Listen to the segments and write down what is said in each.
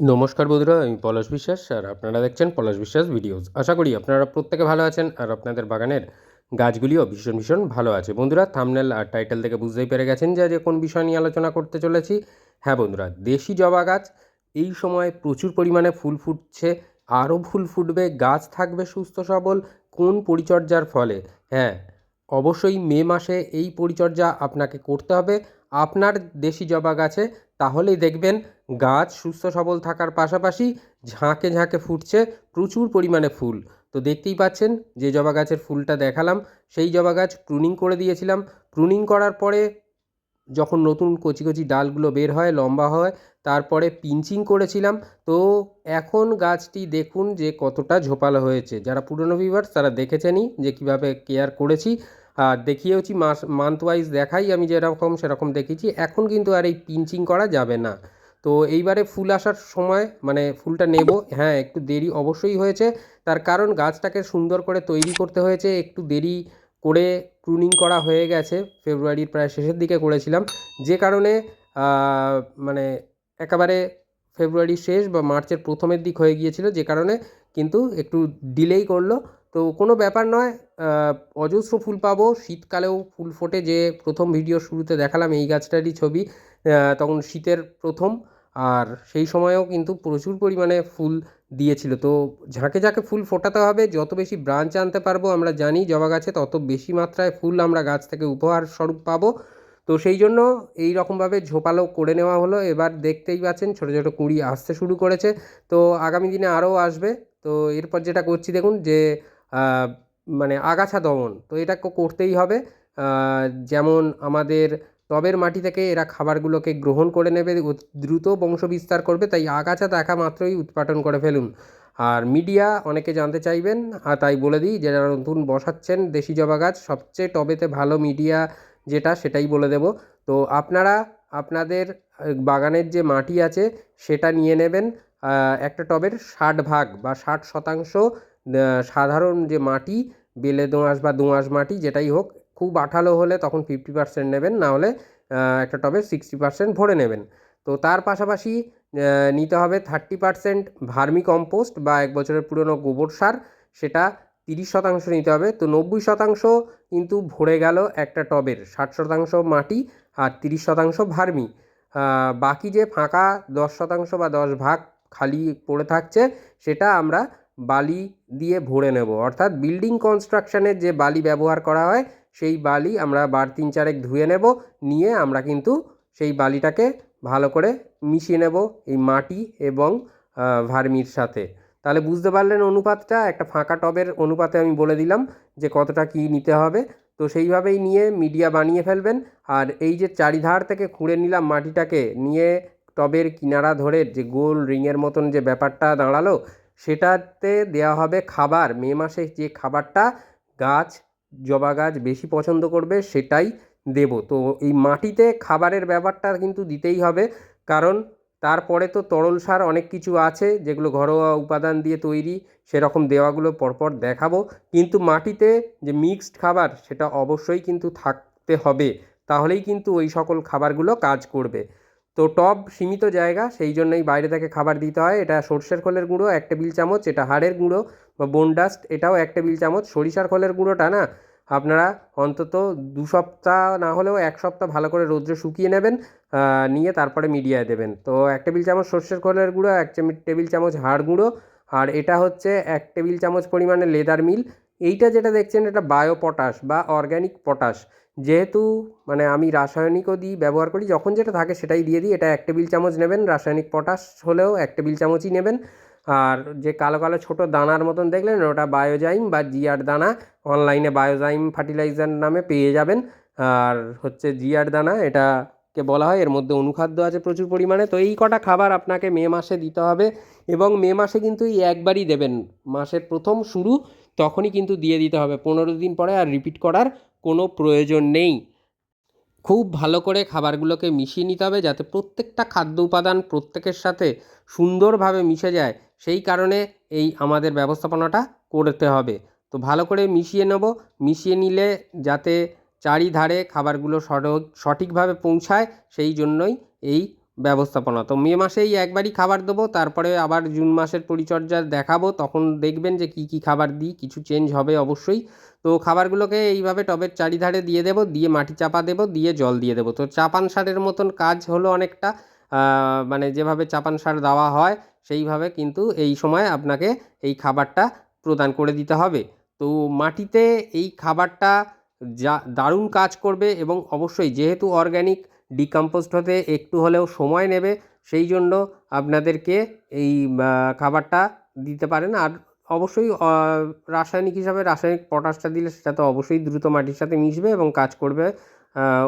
নমস্কার বন্ধুরা, আমি পলাশ বিশ্বাস আর আপনারা দেখছেন পলাশ বিশ্বাস ভিডিওস। আশা করি আপনারা প্রত্যেকে ভালো আছেন আর আপনাদের বাগানের গাছগুলিও ভীষণ ভীষণ ভালো আছে। বন্ধুরা থামনেল আর টাইটেল থেকে বুঝতেই পেরে গেছেন যে যে কোন বিষয় নিয়ে আলোচনা করতে চলেছি। হ্যাঁ বন্ধুরা, দেশি জবা গাছ, এই সময় প্রচুর পরিমাণে ফুল ফুটছে, আরও ফুল ফুটবে, গাছ থাকবে সুস্থ সবল, কোন পরিচর্যার ফলে? হ্যাঁ অবশ্যই মে মাসে এই পরিচর্যা আপনাকে করতে হবে। আপনার দেশি জবা গাছে তাহলেই দেখবেন গাছ সুস্থ সবল থাকার পাশাপাশি ঝাঁকে ঝাঁকে ফুটছে প্রচুর পরিমাণে ফুল। তো দেখতেই পাচ্ছেন, যে জবা গাছের ফুলটা দেখালাম, সেই জবা গাছ প্রুনিং করে দিয়েছিলাম। প্রুনিং করার পরে যখন নতুন কচি কচি ডালগুলো বের হয়, লম্বা হয়, তারপরে পিঞ্চিং করেছিলাম। তো এখন গাছটি দেখুন যে কতটা ঝোপালো হয়েছে। যারা পুরনো ভিউয়ার্স তারা দেখেছেনই যে কীভাবে কেয়ার করেছি। আর দেখিয়েওছি, মাস মান্থ ওয়াইজ দেখাই আমি যেরকম সেরকম দেখেছি এখন কিন্তু আর এই পিঞ্চিং করা যাবে না। তো এইবারে ফুল আসার সময় মানে ফুলটা নেব। হ্যাঁ একটু দেরি অবশ্যই হয়েছে। তার কারণ গাছটাকে সুন্দর করে তৈরি করতে হয়েছে। একটু দেরি করে প্রুনিং করা হয়ে গেছে। ফেব্রুয়ারির প্রায় শেষের দিকে করেছিলাম। যে কারণে মানে একেবারে ফেব্রুয়ারি শেষ বা মার্চের প্রথমের দিক হয়ে গিয়েছিল। যে কারণে কিন্তু একটু ডিলেই করল। তো কোনো ব্যাপার নয় অজস্র ফুল পাবো। শীতকালেও ফুল ফোটে। যে প্রথম ভিডিও শুরুতে দেখালাম এই গাছটারই ছবি তখন শীতের প্রথম। আর সেই সময়েও কিন্তু প্রচুর পরিমাণে ফুল দিয়েছিল। তো ঝাঁকে ঝাঁকে ফুল ফোটাতে হবে, যত বেশি ব্রাঞ্চ আনতে পারব আমরা জানি জবা গাছে তত বেশি মাত্রায় ফুল আমরা গাছ থেকে উপহার স্বরূপ পাবো। তো সেই জন্য এই রকমভাবে ঝোপালো করে নেওয়া হলো। এবার দেখতেই পাচ্ছেন ছোটো ছোটো কুঁড়ি আসতে শুরু করেছে। তো আগামী দিনে আরও আসবে। তো এরপর যেটা করছি দেখুন যে মানে আগাছা দমন, তো এটা করতেই হবে। যেমন আমাদের টবের মাটি থেকে এরা খাবারগুলোকে গ্রহণ করে নেবে দ্রুত বংশ বিস্তার করবে, তাই আগাছা দেখা মাত্রই উৎপাটন করে ফেলুন। আর মিডিয়া অনেকে জানতে চাইবেন, আর তাই বলে দিই যারা নতুন বসাচ্ছেন দেশি জবা গাছ, সবচেয়ে টবেতে ভালো মিডিয়া যেটা, সেটাই বলে দেব। তো আপনারা, আপনাদের বাগানের যে মাটি আছে, সেটা নিয়ে নেবেন। একটা টবের ষাট ভাগ বা ষাট শতাংশ সাধারণ যে মাটি, বেলে দোঁয়াশ বা দোঁয়াশ মাটি, যেটাই হোক খুব আঠালো হলে তখন ফিফটি পার্সেন্ট নেবেন, না হলে একটা টবে সিক্সটি পার্সেন্ট ভরে নেবেন। তো তার পাশাপাশি নিতে হবে থার্টি পার্সেন্ট ভার্মি কম্পোস্ট বা এক বছরের পুরনো গোবর সার, সেটা তিরিশ শতাংশ নিতে হবে। তো নব্বই শতাংশ কিন্তু ভরে গেল একটা টবের, ষাট শতাংশ মাটি আর তিরিশ শতাংশ ভার্মি। বাকি যে ফাঁকা দশ শতাংশ বা দশ ভাগ খালি পড়ে থাকছে, সেটা আমরা বালি দিয়ে ভরে নেব। অর্থাৎ বিল্ডিং কনস্ট্রাকশানের যে বালি ব্যবহার করা হয় সেই বালি আমরা বার তিন চারেক ধুয়ে নেব, নিয়ে আমরা কিন্তু সেই বালিটাকে ভালো করে মিশিয়ে নেব এই মাটি এবং ভার্মির সাথে। তাহলে বুঝতে পারলেন অনুপাতটা? একটা ফাঁকা টবের অনুপাতে আমি বলে দিলাম যে কতটা কী নিতে হবে। তো সেইভাবেই নিয়ে মিডিয়া বানিয়ে ফেলবেন। আর এই যে চারিধার থেকে খুঁড়ে নিলাম মাটিটাকে, নিয়ে টবের কিনারা ধরে যে গোল রিংয়ের মতন যে ব্যাপারটা দাঁড়াল, সেটাতে দেওয়া হবে খাবার। মে মাসে যে খাবারটা, গাছ জবা গাছ বেশি পছন্দ করবে সেটাই দেব। তো এই মাটিতে খাবারের ব্যাপারটা কিন্তু দিতেই হবে, কারণ তারপরে তো তরল সার অনেক কিছু আছে, যেগুলো ঘরোয়া উপাদান দিয়ে তৈরি, সেরকম দেওয়াগুলো পরপর দেখাবো। কিন্তু মাটিতে যে মিক্সড খাবার, সেটা অবশ্যই কিন্তু থাকতে হবে। তাহলেই কিন্তু ওই সকল খাবারগুলো কাজ করবে। তো টব সীমিত জায়গা, সেই জন্যই বাইরে থেকে খাবার দিতে হয়। এটা সর্ষের খোলের গুঁড়ো, এক টেবিল চামচ। এটা হাড়ের গুঁড়ো বা বোন ডাস্ট এটাও এক টেবিল চামচ। সরিষার খোলের গুঁড়োটা না, আপনারা অন্তত দু সপ্তাহ না হলেও এক সপ্তাহ ভালো করে রৌদ্রে শুকিয়ে নেবেন নিয়ে তারপরে মিডিয়ায় দেবেন। তো এক টেবিল চামচ সর্ষের খোলের গুঁড়ো, এক টেবিল চামচ হাড় গুঁড়ো। আর এটা হচ্ছে এক টেবিল চামচ পরিমাণে লেদার মিল। এইটা যেটা দেখছেন এটা বায়ো পটাশ বা অর্গ্যানিক পটাশ যেহেতু মানে আমি রাসায়নিকও দিই, ব্যবহার করি, যখন যেটা থাকে সেটাই দিয়ে দিই। এটা এক টেবিল চামচ নেবেন, রাসায়নিক পটাশ হলেও এক টেবিল চামচই নেবেন। আর যে কালো কালো ছোটো দানার মতন দেখলেন, ওটা বায়োজাইম বা জিয়ার দানা অনলাইনে বায়োজাইম ফার্টিলাইজার নামে পেয়ে যাবেন। আর হচ্ছে জিয়ার দানা এটাকে বলা হয়, এর মধ্যে অনুখাদ্য আছে প্রচুর পরিমাণে, তো এই কটা খাবার আপনাকে মে মাসে দিতে হবে এবং মে মাসে কিন্তু এই একবারই দেবেন। মাসের প্রথম শুরু তখনই কিন্তু দিয়ে দিতে হবে, পনেরো দিন পরে আর রিপিট করার কোনো প্রয়োজন নেই। খুব ভালো করে খাবারগুলোকে মিশিয়ে নিতে হবে যাতে প্রত্যেকটা খাদ্য উপাদান প্রত্যেকের সাথে সুন্দরভাবে মিশে যায়, সেই কারণে এই আমাদের ব্যবস্থাপনাটা করতে হবে। তো ভালো করে মিশিয়ে নেব, মিশিয়ে নিলে যাতে চারিধারে খাবারগুলো সঠিকভাবে পৌঁছায়, সেই জন্যই এই ব্যবস্থাপনা। তো মে মাসেই একবারই খাবার দেবো, তারপরে আবার জুন মাসের পরিচর্যা দেখাবো, তখন দেখবেন যে কী কী খাবার দিই, কিছু চেঞ্জ হবে অবশ্যই। তো খাবারগুলোকে এইভাবে টবের চারিধারে দিয়ে দেবো, দিয়ে মাটি চাপা দেবো, দিয়ে জল দিয়ে দেবো। তো চাপান সারের মতন কাজ হলো অনেকটা মানে যেভাবে চাপান সার দেওয়া হয়, সেইভাবে কিন্তু এই সময় আপনাকে এই খাবারটা প্রদান করে দিতে হবে। তো মাটিতে এই খাবারটা যা দারুণ কাজ করবে এবং অবশ্যই যেহেতু অর্গ্যানিক ডিকম্পোস্ট হতে একটু হলেও সময় নেবে, সেই জন্য আপনাদেরকে এই খাবারটা দিতে পারেন। আর অবশ্যই রাসায়নিক হিসাবে রাসায়নিক পটাশটা দিলে সেটা তো অবশ্যই দ্রুত মাটির সাথে মিশবে এবং কাজ করবে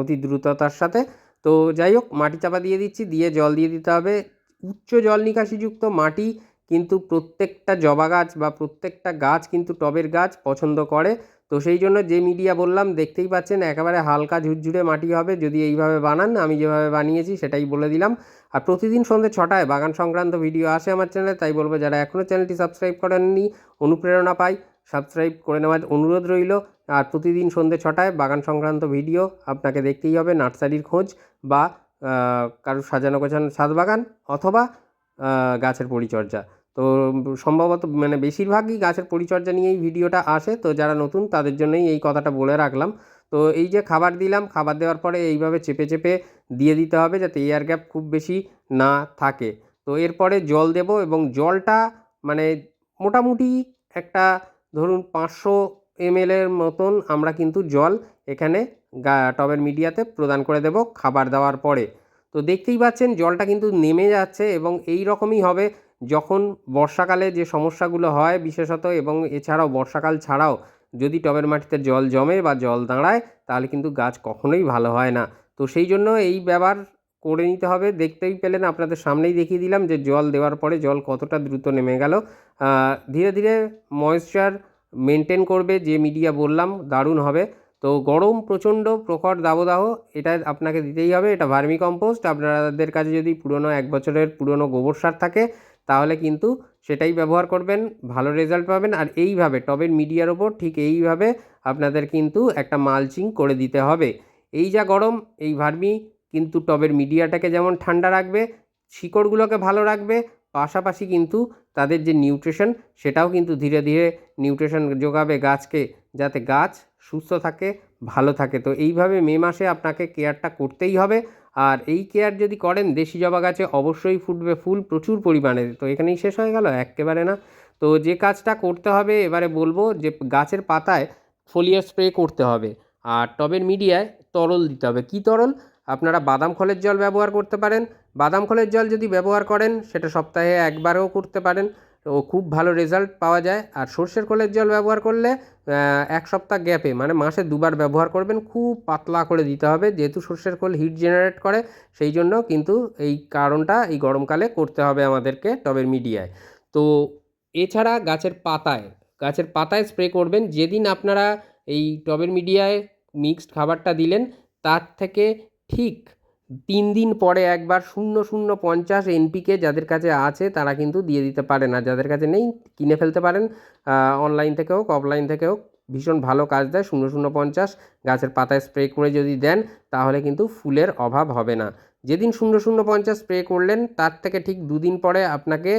অতি দ্রুততার সাথে। তো যাই হোক, মাটি চাপা দিয়ে দিচ্ছি, দিয়ে জল দিয়ে দিতে হবে। উচ্চ জল নিকাশিযুক্ত মাটি কিন্তু প্রত্যেকটা জবা গাছ বা প্রত্যেকটা গাছ কিন্তু টবের গাছ পছন্দ করে। তো সেই জন্য যে মিডিয়া বললাম, দেখতেই পাচ্ছেন একেবারে হালকা ঝুরঝুরে মাটি হবে। যদি এইভাবে বানান, আমি যেভাবে বানিয়েছি সেটাই বলে দিলাম। আর প্রতিদিন সন্ধ্যে ছটায় বাগান সংক্রান্ত ভিডিও আসে আমার চ্যানেলে তাই বলব যারা এখনও চ্যানেলটি সাবস্ক্রাইব করেননি, অনুপ্রেরণা পাই। সাবস্ক্রাইব করে নেওয়ার অনুরোধ রইল। আর প্রতিদিন সন্ধ্যে ছটায় বাগান সংক্রান্ত ভিডিও আপনাকে দেখতেই হবে নার্সারির খোঁজ বা কারোর সাজানো গোছানো ছাদ বাগান অথবা গাছের পরিচর্যা। তো সম্ভবত মানে বেশিরভাগই গাছের পরিচর্যা নিয়েই ভিডিওটা আসে। তো যারা নতুন তাদের জন্যই এই কথাটা বলে রাখলাম। তো এই যে খাবার দিলাম, খাবার দেওয়ার পরে এইভাবে চেপে চেপে দিয়ে দিতে হবে যাতে এয়ার গ্যাপ খুব বেশি না থাকে। তো এরপরে জল দেব এবং জলটা মানে মোটামুটি একটা ধরুন পাঁচশো এমএলের মতন আমরা কিন্তু জল এখানে টবের মিডিয়াতে প্রদান করে দেব খাবার দেওয়ার পরে। তো দেখতেই পাচ্ছেন জলটা কিন্তু নেমে যাচ্ছে এবং এই রকমই হবে। যখন বর্ষাকালে যে সমস্যাগুলো হয় বিশেষত এবং এছাড়াও বর্ষাকাল ছাড়াও যদি টবের মাটিতে জল জমে বা জল দাঁড়ায়, তাহলে কিন্তু গাছ কখনোই ভালো হয় না। তো সেই জন্য এই ব্যবহার করে নিতে হবে। দেখতেই পেলেন, আপনাদের সামনেই দেখিয়ে দিলাম যে জল দেওয়ার পরে জল কতটা দ্রুত নেমে গেল। ধীরে ধীরে ময়েশ্চার মেনটেন করবে যে মিডিয়া বললাম, দারুণ হবে। তো গরম প্রচণ্ড প্রখর দাবদাহ, এটা আপনাকে দিতেই হবে। এটা ভার্মি কম্পোস্ট। আপনাদের কাছে যদি পুরনো এক বছরের পুরনো গোবর সার থাকে তাহলে কিন্তু সেটাই ব্যবহার করবেন, ভালো রেজাল্ট পাবেন। আর এইভাবে টবের মিডিয়ার ওপর ঠিক এইভাবে আপনাদের কিন্তু একটা মালচিং করে দিতে হবে। এই যা গরম, এই ভার্মি কিন্তু টবের মিডিয়াটাকে যেমন ঠান্ডা রাখবে, শিকড়গুলোকে ভালো রাখবে, পাশাপাশি কিন্তু তাদের যে নিউট্রিশন সেটাও কিন্তু ধীরে ধীরে নিউট্রিশন যোগাবে গাছকে, যাতে গাছ সুস্থ থাকে, ভালো থাকে। তো এইভাবে মে মাসে আপনাকে কেয়ারটা করতেই হবে। আর এই কেয়ার যদি করেন, দেশি জবা গাছে অবশ্যই ফুটবে ফুল, প্রচুর পরিমাণে। তো এখানেই শেষ হয়ে গেল একেবারে না। তো যে কাজটা করতে হবে, এবারে বলব যে গাছের পাতায় ফোলিয়ার স্প্রে করতে হবে। আর টবের মিডিয়ায় তরল দিতে হবে। কী তরল? আপনারা বাদাম খোলের জল ব্যবহার করতে পারেন। বাদাম খোলের জল যদি ব্যবহার করেন, সেটা সপ্তাহে একবারও করতে পারেন। ও খুব ভালো রেজাল্ট পাওয়া যায়। আর সর্ষের খোলের জল ব্যবহার করলে এক সপ্তাহ গ্যাপে মানে মাসে দুবার ব্যবহার করবেন, খুব পাতলা করে দিতে হবে। যেহেতু সর্ষের খোল হিট জেনারেট করে, সেই জন্য কিন্তু এই কারণটা এই গরমকালে করতে হবে আমাদেরকে টবের মিডিয়ায়। তো এছাড়া গাছের পাতায় গাছের পাতায় স্প্রে করবেন। যেদিন আপনারা এই টবের মিডিয়ায় মিক্সড খাবারটা দিলেন, তার থেকে ঠিক তিন দিন পরে একবার শূন্য শূন্য পঞ্চাশ এনপিকে যাদের কাছে আছে, তারা কিন্তু দিয়ে দিতে পারেন আর যাদের কাছে নেই, কিনে ফেলতে পারেন। অনলাইন থেকে হোক অফলাইন থেকে হোক, ভীষণ ভালো কাজ দেয়। শূন্য শূন্য পঞ্চাশ গাছের পাতায় স্প্রে করে যদি দেন, তাহলে কিন্তু ফুলের অভাব হবে না। যেদিন শূন্য শূন্য পঞ্চাশ স্প্রে করলেন, তার থেকে ঠিক দুদিন পরে আপনাকে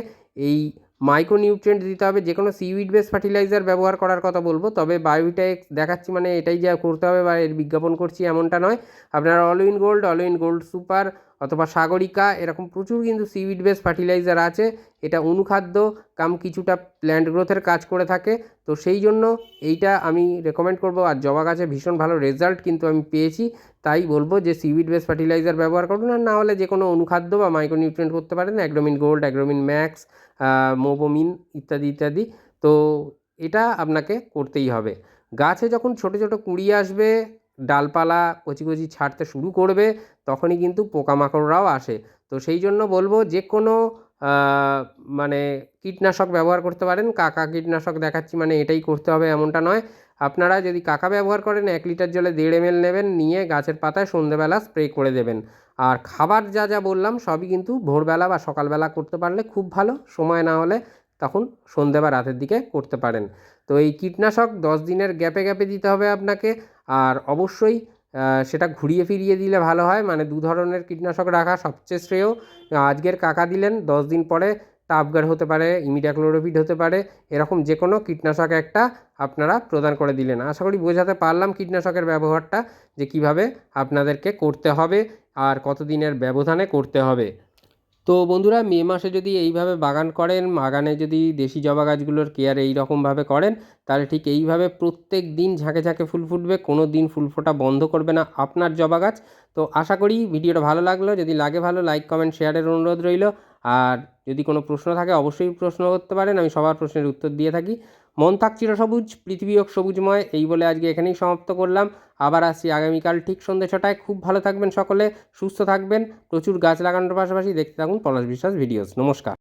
এই মাইক্রোনিউট্রিয়েন্ট দিতে হবে, যে কোনো সিউইড বেস ফার্টিলাইজার ব্যবহার করার কথা বলব, তবে বায়োটেক দেখাচ্ছি মানে এটাই যা করতে হবে বা এর বিজ্ঞাপন করছি এমনটা নয়। আপনার all in gold all in gold super অথবা সাগরিকা, এরকম প্রচুর কিন্তু সিউইড বেস ফার্টিলাইজার আছে। এটা অনুখাদ্য, কাম কিছুটা প্ল্যান্ট গ্রোথের কাজ করে থাকে। তো সেই জন্য এইটা আমি রেকমেন্ড করব। আর জবা গাছে ভীষণ ভালো রেজাল্ট কিন্তু আমি পেয়েছি। তাই বলব যে সিউইড বেস ফার্টিলাইজার ব্যবহার করুন। আর না হলে যে কোনো অনুখাদ্য বা মাইক্রোনিউট্রিয়েন্ট করতে পারেন। Agromin gold Agromin max Mobomin ইত্যাদি ইত্যাদি। তো এটা আপনাকে করতেই হবে। গাছে যখন ছোট ছোট কুঁড়ি আসবে ডালপালা কচি কচি ছাড়তে শুরু করবে, তখনই কিন্তু পোকামাকড়রাও আসে। তো সেই জন্য বলব যে কোনো মানে কীটনাশক ব্যবহার করতে পারেন। কাকা কীটনাশক দেখাচ্ছি মানে এটাই করতে হবে এমনটা নয়। আপনারা যদি কাকা ব্যবহার করেন, এক লিটার জলে দেড় এমএল নেবেন, নিয়ে গাছের পাতায় সন্ধেবেলা স্প্রে করে দেবেন। আর খাবার যা যা বললাম, সবই কিন্তু ভোরবেলা বা সকালবেলা করতে পারলে খুব ভালো। সময় না হলে তখন সন্ধে বা রাতের দিকে করতে পারেন। তো এই কীটনাশক দশ দিনের গ্যাপে গ্যাপে দিতে হবে আপনাকে। আর অবশ্যই সেটা ঘুরিয়ে ফিরিয়ে দিলে ভালো হয়। মানে দু ধরনের কীটনাশক রাখা সবচেয়ে শ্রেয়। আজকের কাকা দিলেন, দশ দিন পরে টাপগার হতে পারে ইমিডাক্লোরোভিড হতে পারে, এরকম যে কোনো কীটনাশক একটা আপনারা প্রদান করে দিলেন। আশা করি বোঝাতে পারলাম কীটনাশকের ব্যবহারটা, যে কীভাবে আপনাদেরকে করতে হবে আর কতদিনের ব্যবধানে করতে হবে। তো বন্ধুরা মে মাসে যদি এইভাবে বাগান করেন, বাগানে যদি দেশি জবা গাছগুলোর কেয়ার এইরকমভাবে করেন, তাহলে ঠিক এইভাবে প্রত্যেক দিন ঝাঁকে ঝাঁকে ফুল ফুটবে, কোনো দিন ফুল ফোটা বন্ধ করবে না আপনার জবা গাছ। তো আশা করি ভিডিওটা ভালো লাগল, যদি লাগে ভালো, লাইক, কমেন্ট, শেয়ারের অনুরোধ রইল। আর যদি কোনো প্রশ্ন থাকে, অবশ্যই প্রশ্ন করতে পারেন, আমি সবার প্রশ্নের উত্তর দিয়ে থাকি। মন থাক চিরসবুজ, পৃথিবী হোক সবুজময়, এই বলে আজকে এখানেই সমাপ্ত করলাম। আবার আসছি আগামীকাল ঠিক সন্ধ্যে ছটায়। খুব ভালো থাকবেন সকলে, সুস্থ থাকবেন। প্রচুর গাছ লাগানোর পাশাপাশি দেখতে থাকুন পলাশ বিশ্বাস ভিডিওস। নমস্কার।